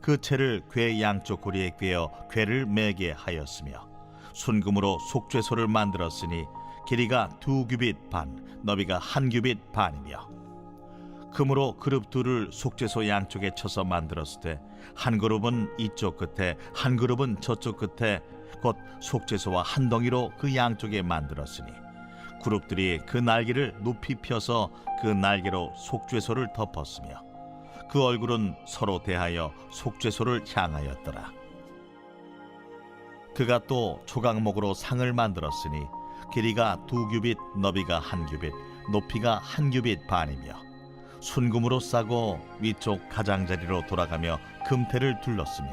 그 채를 궤 양쪽 고리에 꿰어 궤를 매게 하였으며 순금으로 속죄소를 만들었으니 길이가 두 규빗 반, 너비가 한 규빗 반이며 금으로 그룹 둘을 속죄소 양쪽에 쳐서 만들었을 때 한 그룹은 이쪽 끝에 한 그룹은 저쪽 끝에 곧 속죄소와 한 덩이로 그 양쪽에 만들었으니 그룹들이 그 날개를 높이 펴서 그 날개로 속죄소를 덮었으며 그 얼굴은 서로 대하여 속죄소를 향하였더라. 그가 또 조각목으로 상을 만들었으니 길이가 두 규빗, 너비가 한 규빗, 높이가 한 규빗 반이며 순금으로 싸고 위쪽 가장자리로 돌아가며 금태를 둘렀으며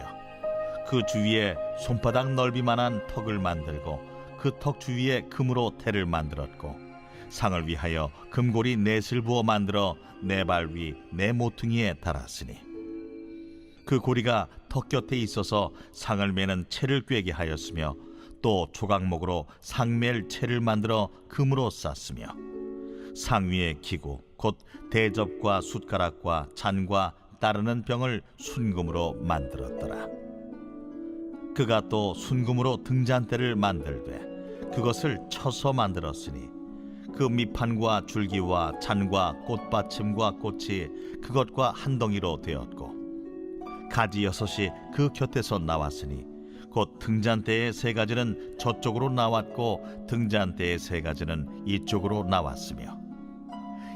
그 주위에 손바닥 넓이만한 턱을 만들고 그 턱 주위에 금으로 태를 만들었고 상을 위하여 금고리 넷을 부어 만들어 네 발 위 네 모퉁이에 달았으니 그 고리가 턱 곁에 있어서 상을 매는 채를 꿰게 하였으며 또 조각목으로 상멜 채를 만들어 금으로 쌌으며 상 위에 기구 곧 대접과 숟가락과 잔과 따르는 병을 순금으로 만들었더라. 그가 또 순금으로 등잔대를 만들되 그것을 쳐서 만들었으니 그 밑판과 줄기와 잔과 꽃받침과 꽃이 그것과 한 덩이로 되었고 가지 여섯이 그 곁에서 나왔으니 곧 등잔대의 세 가지는 저쪽으로 나왔고 등잔대의 세 가지는 이쪽으로 나왔으며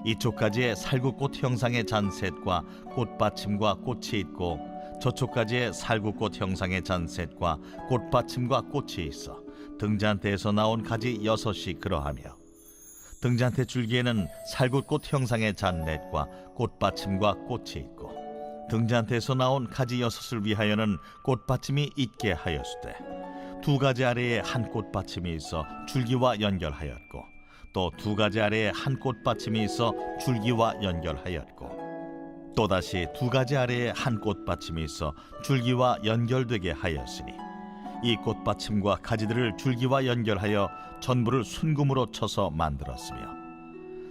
이쪽까지의 살구꽃 형상의 잔셋과 꽃받침과 꽃이 있고 저쪽까지의 살구꽃 형상의 잔셋과 꽃받침과 꽃이 있어 등잔대에서 나온 가지 여섯이 그러하며 등잔대 줄기에는 살구꽃 형상의 잔넷과 꽃받침과 꽃이 있고 등잔대에서 나온 가지 여섯을 위하여는 꽃받침이 있게 하였으되 두 가지 아래에 한 꽃받침이 있어 줄기와 연결하였고 또 두 가지 아래에 한 꽃받침이 있어 줄기와 연결하였고 또다시 두 가지 아래에 한 꽃받침이 있어 줄기와 연결되게 하였으니 이 꽃받침과 가지들을 줄기와 연결하여 전부를 순금으로 쳐서 만들었으며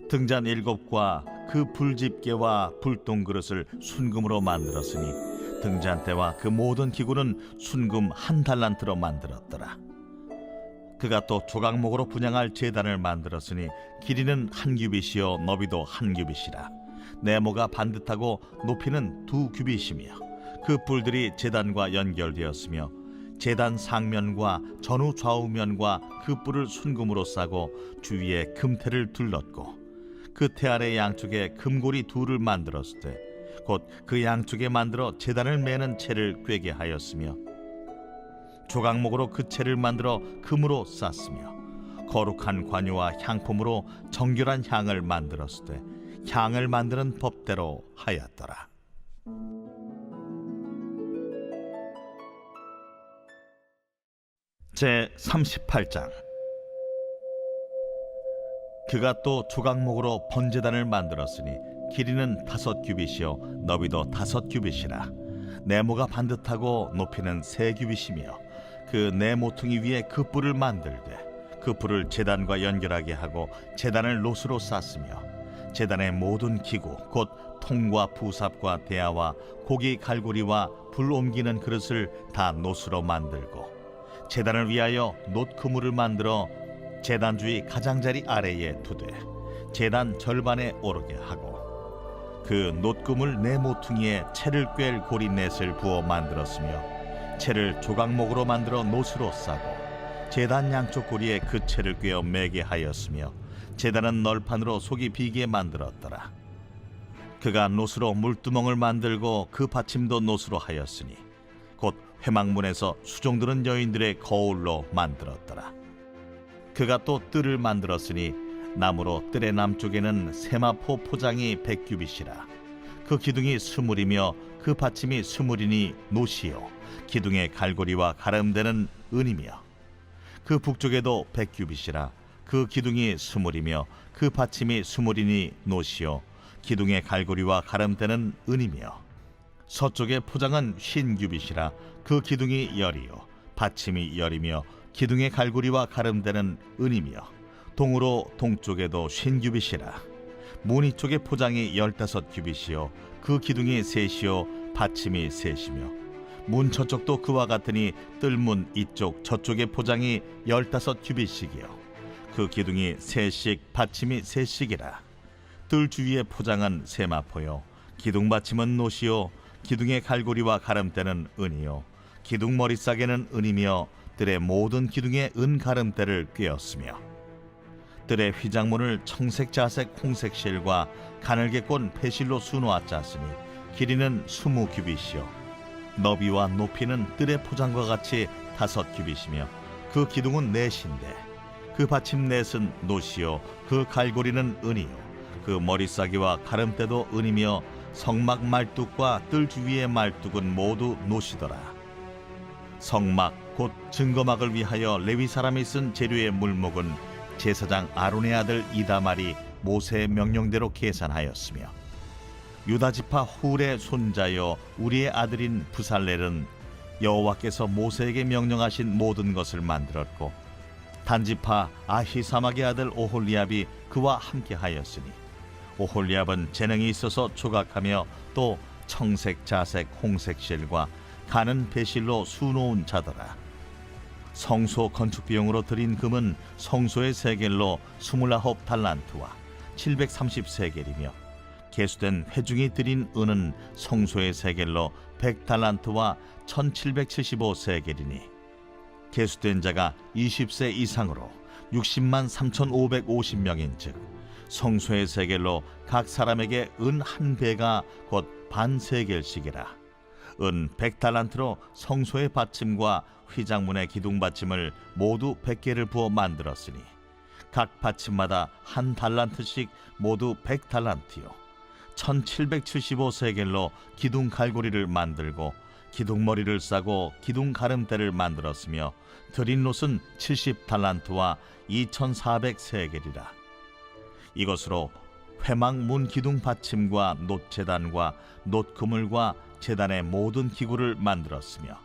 등잔 일곱과 그 불집게와 불똥 그릇을 순금으로 만들었으니 등잔대와 그 모든 기구는 순금 한 달란트로 만들었더라. 그가 또 조각목으로 분양할 제단을 만들었으니 길이는 한 규빗이요 너비도 한 규빗이라 네모가 반듯하고 높이는 두 규빗이며 그 뿔들이 제단과 연결되었으며 제단 상면과 전후 좌우면과 그 뿔을 순금으로 싸고 주위에 금태를 둘렀고 그 태 아래 양쪽에 금고리 둘을 만들었을 때 곧 그 양쪽에 만들어 제단을 매는 채를 꿰게 하였으며 조각목으로 그 채를 만들어 금으로 쌌으며 거룩한 관유와 향품으로 정결한 향을 만들었을 때 향을 만드는 법대로 하였더라. 제 38장. 그가 또 조각목으로 번제단을 만들었으니 길이는 다섯 규빗이요 너비도 다섯 규빗이라. 네모가 반듯하고 높이는 세 규빗이며 그 네 모퉁이 위에 그 뿔을 만들되 그 뿔을 제단과 연결하게 하고 제단을 노스로 쌌으며 제단의 모든 기구 곧 통과 부삽과 대야와 고기 갈고리와 불 옮기는 그릇을 다 노스로 만들고 제단을 위하여 놋 그물을 만들어 제단 주위 가장자리 아래에 두되 제단 절반에 오르게 하고 그 놋금을 네 모퉁이에 채를 꿰 고리 넷을 부어 만들었으며 채를 조각목으로 만들어 놋으로 싸고 제단 양쪽 고리에 그 채를 꿰어 매게 하였으며 제단은 널판으로 속이 비게 만들었더라. 그가 놋으로 물두멍을 만들고 그 받침도 놋으로 하였으니 곧 회막문에서 수종드는 여인들의 거울로 만들었더라. 그가 또 뜰을 만들었으니 나무로 뜰의 남쪽에는 세마포 포장이 백규빗이라. 그 기둥이 스물이며 그 받침이 스물이니 노시요. 기둥의 갈고리와 가름되는 은이며. 그 북쪽에도 백규빗이라. 그 기둥이 스물이며 그 받침이 스물이니 노시요. 기둥의 갈고리와 가름되는 은이며 서쪽의 포장은 흰 규빗이라 그 기둥이 열이요. 받침이 열이며 기둥의 갈고리와 가름되는 은이며 동으로 동쪽에도 흰 규빗이라. 무늬 쪽의 포장이 열다섯 규빗이요. 그 기둥이 셋이요. 받침이 셋이며 문 저쪽도 그와 같으니 뜰문 이쪽 저쪽의 포장이 열다섯 규빗씩이요. 그 기둥이 셋씩 받침이 셋씩이라. 뜰 주위의 포장은 세마포요. 기둥 받침은 노시요 기둥의 갈고리와 가름대는 은이요. 기둥 머리싸개는 은이며 뜰의 모든 기둥에 은 가름대를 꿰었으며 뜰의 휘장문을 청색 자색 홍색 실과 가늘게 꼰 배실로 수놓아 짰으니 길이는 스무 규빗이요. 너비와 높이는 뜰의 포장과 같이 다섯 규빗이며 그 기둥은 넷인데 그 받침 넷은 노시요. 그 갈고리는 은이요. 그 머리싸기와 가름대도 은이며 성막 말뚝과 뜰 주위의 말뚝은 모두 노시더라. 성막 곧 증거막을 위하여 레위 사람이 쓴 재료의 물목은 제사장 아론의 아들 이다말이 모세의 명령대로 계산하였으며 유다 지파 훌의 손자여 우리의 아들인 부살렐은 여호와께서 모세에게 명령하신 모든 것을 만들었고 단지파 아히사막의 아들 오홀리압이 그와 함께 하였으니 오홀리압은 재능이 있어서 조각하며 또 청색 자색 홍색 실과 가는 배실로 수놓은 자더라. 성소 건축 비용으로 들인 금은 성소의 세겔로 스물아홉 달란트와 730세겔이며 개수된 회중이 들인 은은 성소의 세겔로 100달란트와 1775세겔이니 개수된 자가 20세 이상으로 60만 3,550명인즉 성소의 세겔로 각 사람에게 은 한 배가 곧 반 세겔씩이라. 은 100달란트로 성소의 받침과 휘장문의 기둥 받침을 모두 100개를 부어 만들었으니 각 받침마다 한 달란트씩 모두 100달란트요. 1775 세겔로 기둥 갈고리를 만들고 기둥 머리를 싸고 기둥 가름대를 만들었으며 드린 롯은 70 달란트와 2400 세겔이라 이것으로 회막 문 기둥 받침과 놋 재단과 놋 그물과 재단의 모든 기구를 만들었으며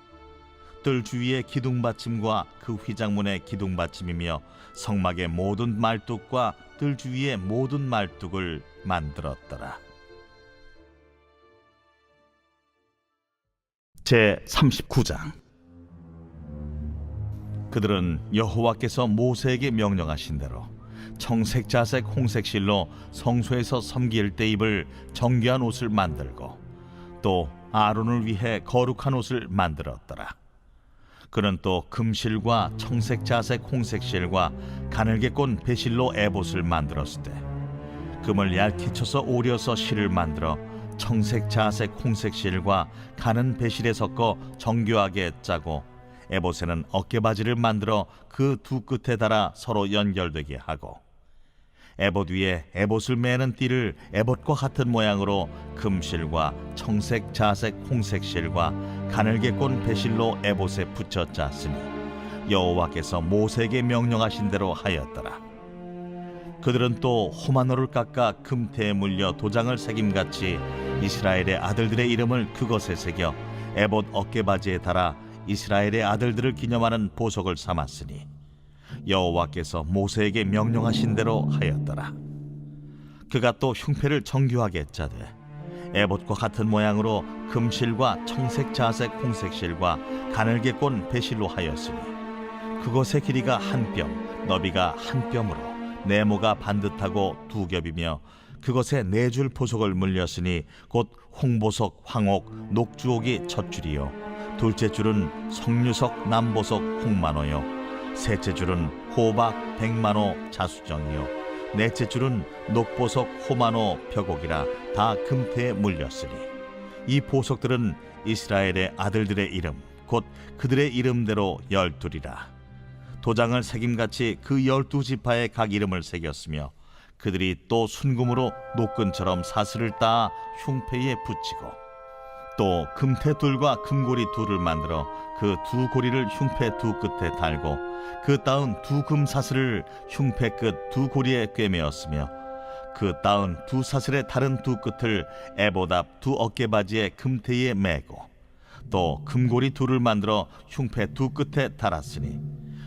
뜰 주위의 기둥 받침과 그 휘장문의 기둥 받침이며 성막의 모든 말뚝과 뜰 주위의 모든 말뚝을 만들었더라. 제 39장 그들은 여호와께서 모세에게 명령하신 대로 청색 자색 홍색 실로 성소에서 섬길 때 입을 정교한 옷을 만들고 또 아론을 위해 거룩한 옷을 만들었더라. 그는 또 금실과 청색 자색 홍색 실과 가늘게 꼰 배실로 에봇을 만들었을 때 금을 얇게 쳐서 오려서 실을 만들어 청색 자색 홍색 실과 가는 배실에 섞어 정교하게 짜고 에봇에는 어깨바지를 만들어 그 두 끝에 달아 서로 연결되게 하고 에봇 위에 에봇을 매는 띠를 에봇과 같은 모양으로 금실과 청색, 자색, 홍색 실과 가늘게 꼰 배실로 에봇에 붙여 짰으니 여호와께서 모세에게 명령하신 대로 하였더라. 그들은 또 호마노를 깎아 금태에 물려 도장을 새김같이 이스라엘의 아들들의 이름을 그것에 새겨 에봇 어깨바지에 달아 이스라엘의 아들들을 기념하는 보석을 삼았으니 여호와께서 모세에게 명령하신 대로 하였더라. 그가 또 흉패를 정교하게 짜되 에봇과 같은 모양으로 금실과 청색, 자색, 홍색 실과 가늘게 꼰 배실로 하였으니 그것의 길이가 한 뼘, 너비가 한 뼘으로 네모가 반듯하고 두 겹이며 그것에 네 줄 보석을 물렸으니 곧 홍보석, 황옥, 녹주옥이 첫 줄이요 둘째 줄은 석류석, 남보석, 홍만호요. 셋째 줄은 호박, 백만호, 자수정이요. 넷째 줄은 녹보석, 호만호, 벽옥이라 다 금태에 물렸으니 이 보석들은 이스라엘의 아들들의 이름 곧 그들의 이름대로 열둘이라. 도장을 새김같이 그 열두 지파의 각 이름을 새겼으며 그들이 또 순금으로 노끈처럼 사슬을 따 흉패에 붙이고 또 금태 둘과 금고리 둘을 만들어 그 두 고리를 흉패 두 끝에 달고 그 따은 두 금사슬을 흉패 끝 두 고리에 꿰매었으며 그 따은 두 사슬의 다른 두 끝을 에보답 두 어깨바지의 금태에 매고 또 금고리 둘을 만들어 흉패 두 끝에 달았으니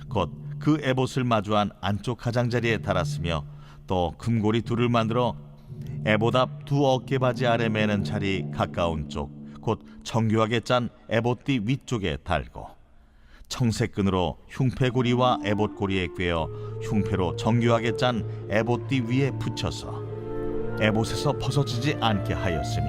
곧 그 에봇을 마주한 안쪽 가장자리에 달았으며 또 금고리 둘을 만들어 에보답 두 어깨바지 아래 매는 자리 가까운 쪽 곧 정교하게 짠 에봇띠 위쪽에 달고 청색끈으로 흉패고리와 에봇고리에 꿰어 흉패로 정교하게 짠 에봇띠 위에 붙여서 에봇에서 벗어지지 않게 하였으니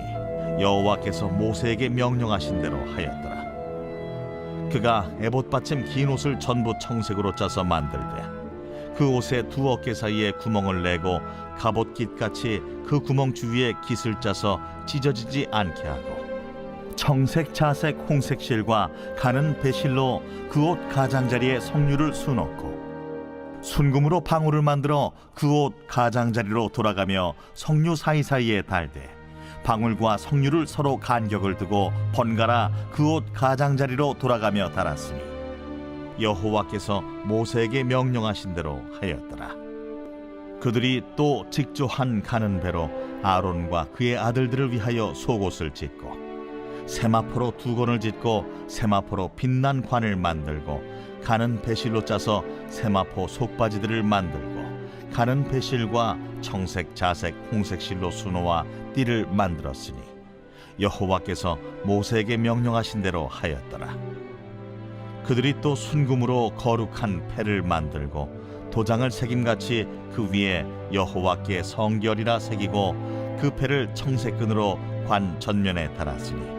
여호와께서 모세에게 명령하신 대로 하였더라. 그가 에봇 받침 긴 옷을 전부 청색으로 짜서 만들되 그 옷의 두 어깨 사이에 구멍을 내고 갑옷깃 같이 그 구멍 주위에 깃을 짜서 찢어지지 않게 하고 청색, 자색, 홍색 실과 가는 배실로 그 옷 가장자리에 성류를 수놓고 순금으로 방울을 만들어 그 옷 가장자리로 돌아가며 성류 사이사이에 달되 방울과 성류를 서로 간격을 두고 번갈아 그 옷 가장자리로 돌아가며 달았으니 여호와께서 모세에게 명령하신 대로 하였더라. 그들이 또 직조한 가는 배로 아론과 그의 아들들을 위하여 속옷을 짓고 세마포로 두 건을 짓고 세마포로 빛난 관을 만들고 가는 배실로 짜서 세마포 속바지들을 만들고 가는 배실과 청색, 자색, 홍색 실로 수놓아 띠를 만들었으니 여호와께서 모세에게 명령하신 대로 하였더라. 그들이 또 순금으로 거룩한 패를 만들고 도장을 새김같이 그 위에 여호와께 성결이라 새기고 그 패를 청색끈으로 관 전면에 달았으니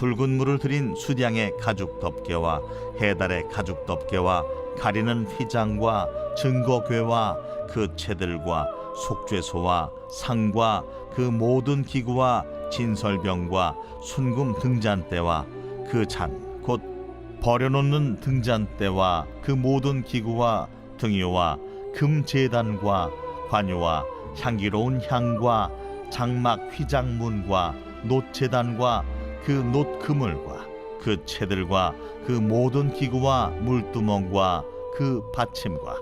붉은 물을 들인 수량의 가죽 덮개와 해달의 가죽 덮개와 가리는 휘장과 증거궤와 그 채들과 속죄소와 상과 그 모든 기구와 진설병과 순금 등잔대와 그 잔 곧 버려놓는 등잔대와 그 모든 기구와 등유와 금 제단과 관유와 향기로운 향과 장막 휘장문과 놋제단과 그 놋 그물과 그 채들과 그 모든 기구와 물두멍과 그 받침과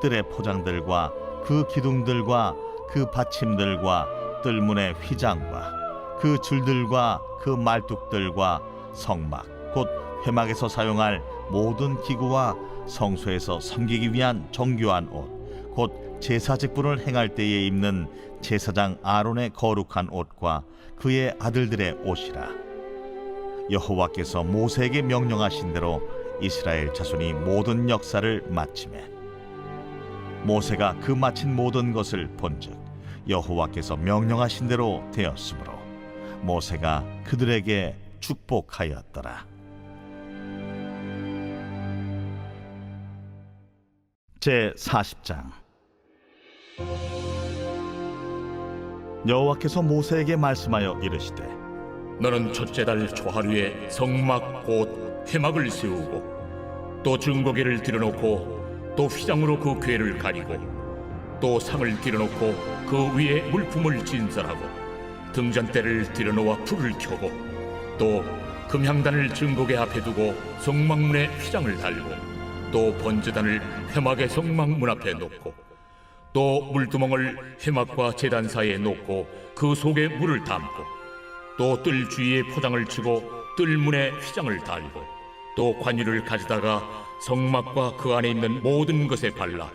뜰의 포장들과 그 기둥들과 그 받침들과 뜰문의 휘장과 그 줄들과 그 말뚝들과 성막 곧 회막에서 사용할 모든 기구와 성소에서 섬기기 위한 정교한 옷 곧 제사 직분을 행할 때에 입는 제사장 아론의 거룩한 옷과 그의 아들들의 옷이라 여호와께서 모세에게 명령하신 대로 이스라엘 자손이 모든 역사를 마치매 모세가 그 마친 모든 것을 본즉 여호와께서 명령하신 대로 되었으므로 모세가 그들에게 축복하였더라. 제 40장 여호와께서 모세에게 말씀하여 이르시되 너는 첫째 달 초하루에 성막 곧 회막을 세우고 또 증거계를 들여놓고 또 휘장으로 그 궤를 가리고 또 상을 들여놓고 그 위에 물품을 진설하고 등잔대를 들여놓아 불을 켜고 또 금향단을 증거계 앞에 두고 성막문에 휘장을 달고 또 번제단을 회막의 성막문 앞에 놓고 또 물두멍을 회막과 제단 사이에 놓고 그 속에 물을 담고 또 뜰 주위에 포장을 치고 뜰문에 휘장을 달고 또 관유를 가져다가 성막과 그 안에 있는 모든 것에 발라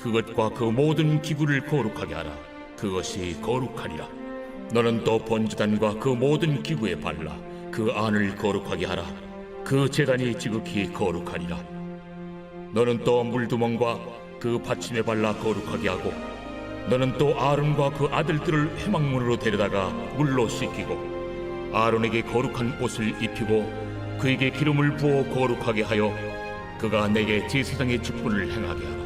그것과 그 모든 기구를 거룩하게 하라. 그것이 거룩하니라. 너는 또 번제단과 그 모든 기구에 발라 그 안을 거룩하게 하라. 그 제단이 지극히 거룩하니라. 너는 또 물두멍과 그 받침에 발라 거룩하게 하고 너는 또 아론과 그 아들들을 회막문으로 데려다가 물로 씻기고 아론에게 거룩한 옷을 입히고 그에게 기름을 부어 거룩하게 하여 그가 내게 제사장의 직분을 행하게 하라.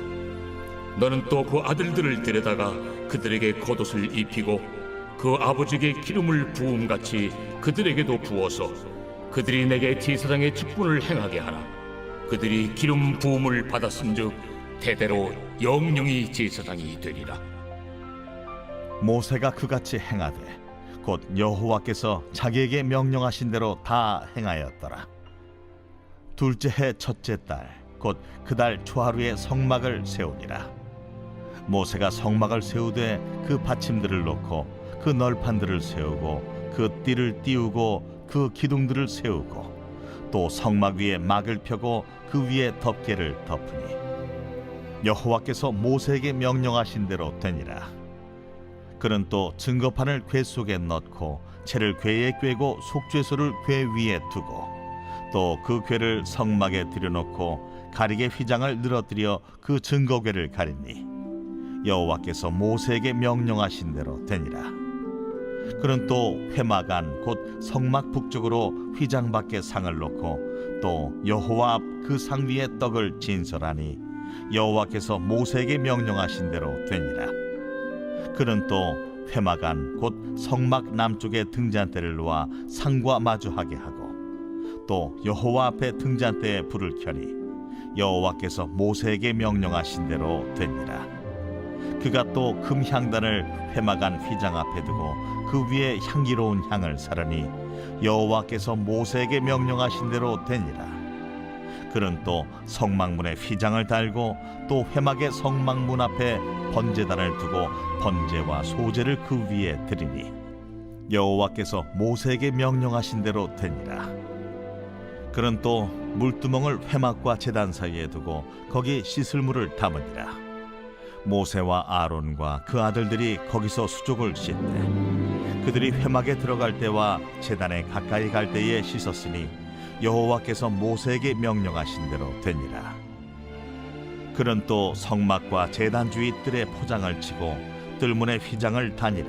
너는 또 그 아들들을 데려다가 그들에게 겉옷을 입히고 그 아버지에게 기름을 부음 같이 그들에게도 부어서 그들이 내게 제사장의 직분을 행하게 하라. 그들이 기름 부음을 받았은즉 대대로 영영이 제사장이 되리라 모세가 그같이 행하되 곧 여호와께서 자기에게 명령하신 대로 다 행하였더라. 둘째 해 첫째 달 곧 그 달 초하루에 성막을 세우니라. 모세가 성막을 세우되 그 받침들을 놓고 그 널판들을 세우고 그 띠를 띄우고 그 기둥들을 세우고 또 성막 위에 막을 펴고 그 위에 덮개를 덮으니 여호와께서 모세에게 명령하신 대로 되니라. 그는 또 증거판을 궤 속에 넣고 채를 궤에 꿰고 속죄소를 궤 위에 두고 또 그 궤를 성막에 들여놓고 가리개 휘장을 늘어뜨려 그 증거궤를 가리니 여호와께서 모세에게 명령하신 대로 되니라. 그는 또 회막 안곧 성막 북쪽으로 휘장 밖에 상을 놓고 또 여호와 앞 그 상 위에 떡을 진설하니 여호와께서 모세에게 명령하신 대로 되니라 그는 또 회막안 곧 성막 남쪽에 등잔대를 놓아 상과 마주하게 하고 또 여호와 앞에 등잔대에 불을 켜니 여호와께서 모세에게 명령하신 대로 되니라 그가 또 금향단을 회막안 휘장 앞에 두고 그 위에 향기로운 향을 사르니 여호와께서 모세에게 명령하신 대로 되니라 그는 또 성막문에 휘장을 달고 또 회막의 성막문 앞에 번제단을 두고 번제와 소제를 그 위에 드리니 여호와께서 모세에게 명령하신 대로 되니라. 그는 또 물두멍을 회막과 제단 사이에 두고 거기 씻을 물을 담으니라. 모세와 아론과 그 아들들이 거기서 수족을 씻되 그들이 회막에 들어갈 때와 제단에 가까이 갈 때에 씻었으니 여호와께서 모세에게 명령하신 대로 되니라. 그는 또 성막과 제단 주위 뜰에 포장을 치고 뜰문에 휘장을 다니라.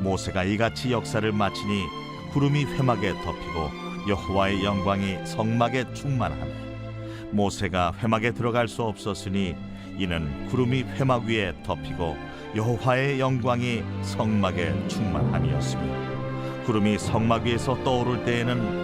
모세가 이같이 역사를 마치니 구름이 회막에 덮이고 여호와의 영광이 성막에 충만하매 모세가 회막에 들어갈 수 없었으니 이는 구름이 회막 위에 덮이고 여호와의 영광이 성막에 충만함이었으며 구름이 성막 위에서 떠오를 때에는